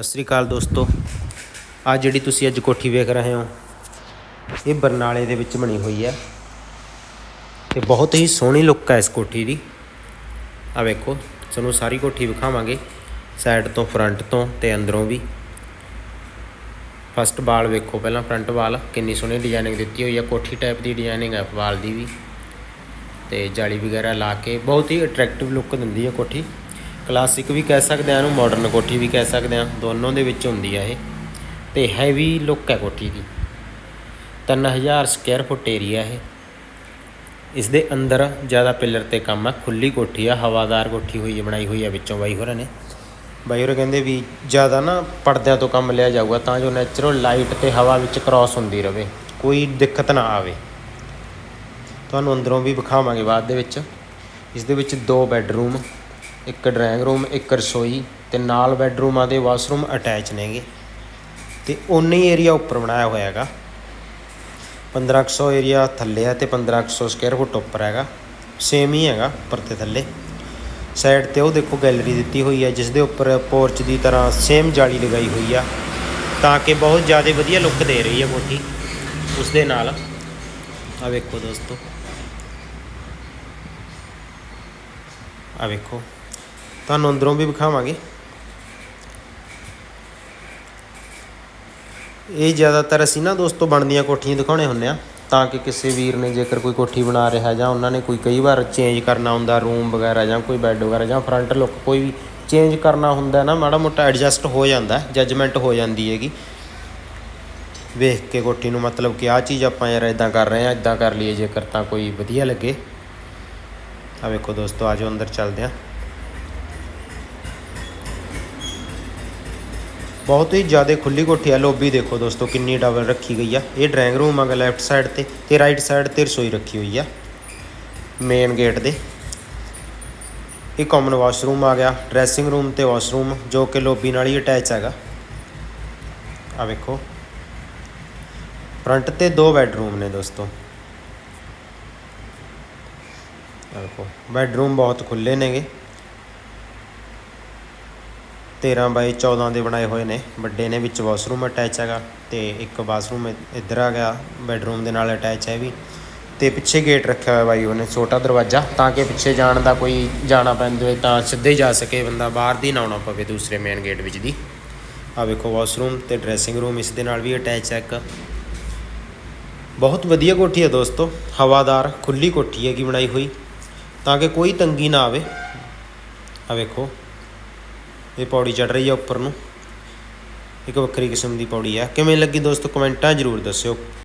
ਸਤਿ ਸ੍ਰੀ ਅਕਾਲ ਦੋਸਤੋ। ਆ ਜਿਹੜੀ ਤੁਸੀਂ ਅੱਜ ਕੋਠੀ ਵੇਖ ਰਹੇ ਹੋ, ਇਹ ਬਰਨਾਲੇ ਦੇ ਵਿੱਚ ਬਣੀ ਹੋਈ ਹੈ। ਤੇ ਬਹੁਤ ਹੀ ਸੋਹਣੀ ਲੁੱਕ ਹੈ ਇਸ ਕੋਠੀ ਦੀ। ਆ ਵੇਖੋ, ਤੁਹਾਨੂੰ ਸਾਰੀ ਕੋਠੀ ਵਿਖਾਵਾਂਗੇ ਸਾਈਡ ਤੋਂ ਫਰੰਟ ਤੋਂ ਤੇ ਅੰਦਰੋਂ ਵੀ। ਫਸਟ ਵਾਲ ਵੇਖੋ ਪਹਿਲਾਂ ਫਰੰਟ ਵਾਲ ਕਿੰਨੀ ਸੋਹਣੀ ਡਿਜ਼ਾਈਨਿੰਗ ਦਿੱਤੀ ਹੋਈ ਹੈ। ਕੋਠੀ ਟਾਈਪ ਦੀ ਡਿਜ਼ਾਈਨਿੰਗ ਹੈ ਵਾਲ ਦੀ ਵੀ। ਤੇ ਜਾਲੀ ਵਗੈਰਾ ਲਾ ਕੇ, ਬਹੁਤ ਹੀ ਅਟਰੈਕਟਿਵ ਲੁੱਕ ਦਿੰਦੀ ਹੈ ਕੋਠੀ। ਕਲਾਸਿਕ ਵੀ ਕਹਿ ਸਕਦੇ ਆ ਇਹਨੂੰ ਮਾਡਰਨ ਕੋਠੀ ਵੀ ਕਹਿ ਸਕਦੇ ਆ ਦੋਨੋਂ ਦੇ ਵਿੱਚ ਹੁੰਦੀ ਆ ਇਹ। ਤੇ ਹੈਵੀ ਲੁੱਕ ਹੈ ਕੋਠੀ ਦੀ। 3000 ਸਕੁਅਰ ਫੁੱਟ ਏਰੀਆ ਇਹ। ਇਸ ਦੇ ਅੰਦਰ ਜ਼ਿਆਦਾ ਪਿੱਲਰ ਤੇ ਕੰਮ ਆ, ਖੁੱਲੀ ਕੋਠੀ ਆ, ਹਵਾਦਾਰ ਕੋਠੀ ਹੋਈ ਬਣਾਈ ਹੋਈ ਆ, ਵਿੱਚੋਂ ਬਾਈ ਹੋਰਾਂ ਨੇ। ਬਾਈ ਹੋਰਾਂ ਕਹਿੰਦੇ ਵੀ ਜ਼ਿਆਦਾ ਨਾ ਪਰਦਿਆਂ ਤੋਂ ਕੰਮ ਲਿਆ ਜਾਊਗਾ, ਤਾਂ ਜੋ ਨੈਚੁਰਲ ਲਾਈਟ ਤੇ ਹਵਾ ਵਿੱਚ ਕ੍ਰਾਸ ਹੁੰਦੀ ਰਹੇ ਕੋਈ ਦਿੱਕਤ ਨਾ ਆਵੇ। ਤੁਹਾਨੂੰ ਅੰਦਰੋਂ ਵੀ ਵਿਖਾਵਾਂਗੇ ਬਾਅਦ ਦੇ ਵਿੱਚ। ਇਸ ਦੇ ਵਿੱਚ ਦੋ ਬੈੱਡਰੂਮ ਇੱਕ ਡਰਾਇੰਗ ਰੂਮ ਇੱਕ ਰਸੋਈ ਤੇ ਨਾਲ ਬੈੱਡਰੂਮਾਂ ਦੇ ਵਾਸ਼ਰੂਮ ਅਟੈਚ ਨੇਗੇ। ਤੇ ਉਨੇ ਹੀ ਏਰੀਆ ਉੱਪਰ ਬਣਾਇਆ ਹੋਇਆ ਹੈਗਾ। 1500 ਏਰੀਆ ਥੱਲੇ ਹੈ ਤੇ 1500 ਸਕੁਅਰ ਫੁੱਟ ਉੱਪਰ ਹੈਗਾ। ਸੇਮ ਹੀ ਹੈਗਾ, ਉੱਪਰ ਤੇ ਥੱਲੇ। ਸਾਈਡ ਤੇ ਉਹ ਦੇਖੋ ਗੈਲਰੀ ਦਿੱਤੀ ਹੋਈ ਹੈ ਜਿਸ ਦੇ ਉੱਪਰ ਪੋਰਚ ਦੀ ਤਰ੍ਹਾਂ ਸੇਮ ਜਾਲੀ ਲਗਾਈ ਹੋਈ ਆ। ਤਾਂ ਕਿ ਬਹੁਤ ਜ਼ਿਆਦਾ ਵਧੀਆ ਲੁੱਕ ਦੇ ਰਹੀ ਹੈ ਕੋਠੀ, ਉਸ ਦੇ ਨਾਲ। ਆ ਵੇਖੋ ਦੋਸਤੋ। ਆ ਵੇਖੋ। ਤੁਹਾਨੂੰ ਅੰਦਰੋਂ ਵੀ ਵਿਖਾਵਾਂਗੇ। ਇਹ ਜ਼ਿਆਦਾਤਰ ਅਸੀਂ ਨਾ ਦੋਸਤੋ ਬਣਦੀਆਂ ਕੋਠੀਆਂ ਦਿਖਾਉਣੇ ਹੁੰਨੇ ਆ, ਤਾਂ ਕਿ ਕਿਸੇ ਵੀਰ ਨੇ ਜੇਕਰ ਕੋਈ ਕੋਠੀ ਬਣਾ ਰਿਹਾ ਜਾਂ ਉਹਨਾਂ ਨੇ ਕੋਈ ਕਈ ਵਾਰ ਚੇਂਜ ਕਰਨਾ ਹੁੰਦਾ ਰੂਮ ਵਗੈਰਾ ਜਾਂ ਕੋਈ ਬੈੱਡ ਵਗੈਰਾ ਜਾਂ ਫਰੰਟ ਲੁੱਕ ਕੋਈ ਵੀ ਚੇਂਜ ਕਰਨਾ ਹੁੰਦਾ ਨਾ, ਮਾੜਾ ਮੋਟਾ ਐਡਜਸਟ ਹੋ ਜਾਂਦਾ ਜੱਜਮੈਂਟ ਹੋ ਜਾਂਦੀ ਹੈਗੀ। ਵੇਖ ਕੇ ਕੋਠੀ ਨੂੰ ਮਤਲਬ ਕਿ ਆਹ ਚੀਜ਼ ਆਪਾਂ ਯਾਰ ਇਦਾਂ ਕਰ ਰਹੇ ਆ ਇਦਾਂ ਕਰ ਲਈਏ ਜੇਕਰ ਤਾਂ ਕੋਈ ਵਧੀਆ ਲੱਗੇ। ਆ ਵੇਖੋ ਦੋਸਤੋ ਆਜੋ ਅੰਦਰ ਚੱਲਦੇ ਆ। ਬਹੁਤ ਹੀ ਜ਼ਿਆਦਾ ਖੁੱਲੀ ਕੋਠੀ ਆ, ਲੋਬੀ ਦੇਖੋ ਦੋਸਤੋ, ਕਿੰਨੀ ਡਬਲ ਰੱਖੀ ਗਈ ਆ। ਇਹ ਡਰਾਇੰਗ ਰੂਮ ਆਗਾ ਲੈਫਟ ਸਾਈਡ ਤੇ ਤੇ ਰਾਈਟ ਸਾਈਡ ਤੇ ਰਸੋਈ ਰੱਖੀ ਹੋਈ ਆ ਮੇਨ ਗੇਟ ਦੇ। ਇਹ ਕਾਮਨ ਵਾਸ਼ਰੂਮ ਆ ਗਿਆ ਡਰੈਸਿੰਗ ਰੂਮ ਤੇ ਵਾਸ਼ਰੂਮ ਜੋ ਕਿ ਲੋਬੀ ਨਾਲ ਹੀ ਅਟੈਚ ਹੈਗਾ। ਆ ਵੇਖੋ। ਫਰੰਟ ਤੇ ਦੋ ਬੈੱਡਰੂਮ ਨੇ ਦੋਸਤੋ। ਦੇਖੋ ਬੈੱਡਰੂਮ ਬਹੁਤ ਖੁੱਲੇ ਨੇਗੇ। 13 ਬਾਈ 14 ਦੇ ਬਣਾਏ ਹੋਏ ਨੇ। ਵੱਡੇ ਨੇ, ਵਿੱਚ ਵਾਸ਼ਰੂਮ ਅਟੈਚ ਹੈਗਾ ਤੇ ਇੱਕ ਵਾਸ਼ਰੂਮ ਇੱਧਰ ਆ ਗਿਆ, ਬੈੱਡਰੂਮ ਦੇ ਨਾਲ ਅਟੈਚ ਹੈ ਵੀ। ਤੇ ਪਿੱਛੇ ਗੇਟ ਰੱਖਿਆ ਹੋਇਆ ਬਾਈ ਉਹਨੇ, ਛੋਟਾ ਦਰਵਾਜ਼ਾ, ਤਾਂ ਕਿ ਪਿੱਛੇ ਜਾਣ ਦਾ ਕੋਈ ਜਾਣਾ ਪੈਂਦਾ ਹੋਵੇ, ਤਾਂ ਸਿੱਧੇ ਜਾ ਸਕੇ ਬੰਦਾ, ਬਾਹਰ ਦੀ ਨਾ ਆਉਣਾ ਪਵੇ ਦੂਸਰੇ ਮੇਨ ਗੇਟ ਵਿੱਚ ਦੀ। ਆ ਵੇਖੋ ਵਾਸ਼ਰੂਮ ਤੇ ਡਰੈਸਿੰਗ ਰੂਮ ਇਸ ਦੇ ਨਾਲ ਵੀ ਅਟੈਚ ਹੈ ਇੱਕ। ਬਹੁਤ ਵਧੀਆ ਕੋਠੀ ਹੈ ਦੋਸਤੋ, ਹਵਾਦਾਰ ਖੁੱਲੀ ਕੋਠੀ ਹੈਗੀ ਬਣਾਈ ਹੋਈ, ਤਾਂ ਕਿ ਕੋਈ ਤੰਗੀ ਨਾ ਆਵੇ। ਆ ਵੇਖੋ ਇਹ ਪੌੜੀ ਚੜ ਰਹੀ ਹੈ ਉੱਪਰ ਨੂੰ। ਇੱਕ ਵੱਖਰੀ ਕਿਸਮ ਦੀ ਪੌੜੀ ਹੈ ਕਿਵੇਂ ਲੱਗੀ ਦੋਸਤੋ ਕਮੈਂਟਾਂ ਜ਼ਰੂਰ ਦੱਸਿਓ।